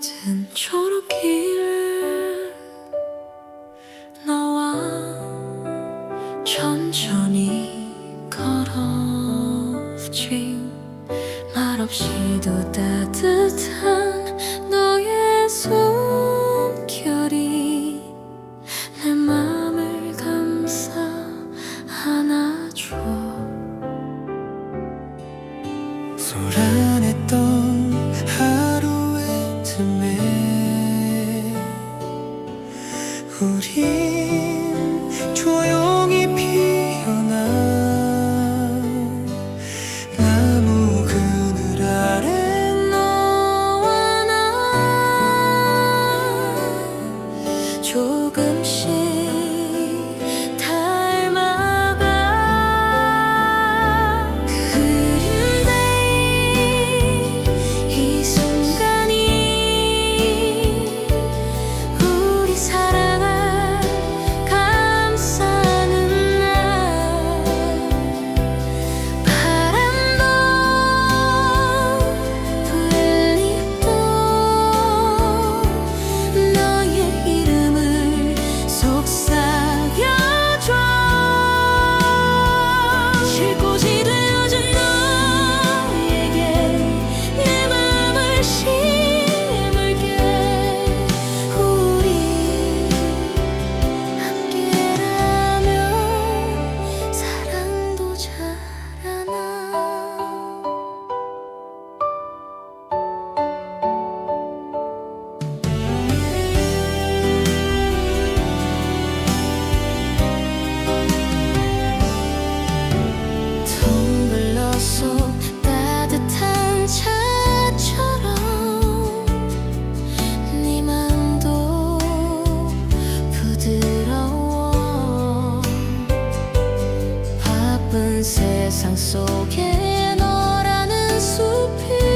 스며든 초록길을 너와 천천히 걸었지. 말없이도 따뜻한 出个。 세상 속에 너라는 숲이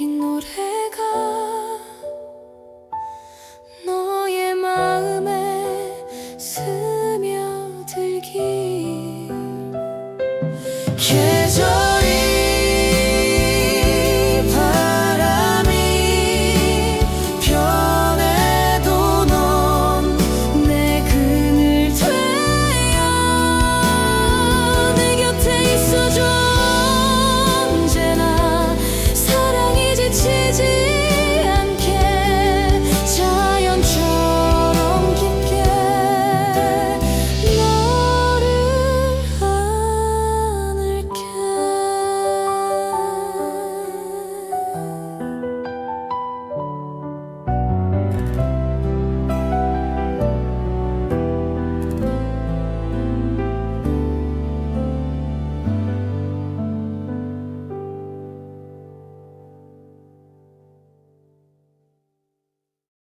이 노래가 너의 마음에 스며들기 yeah.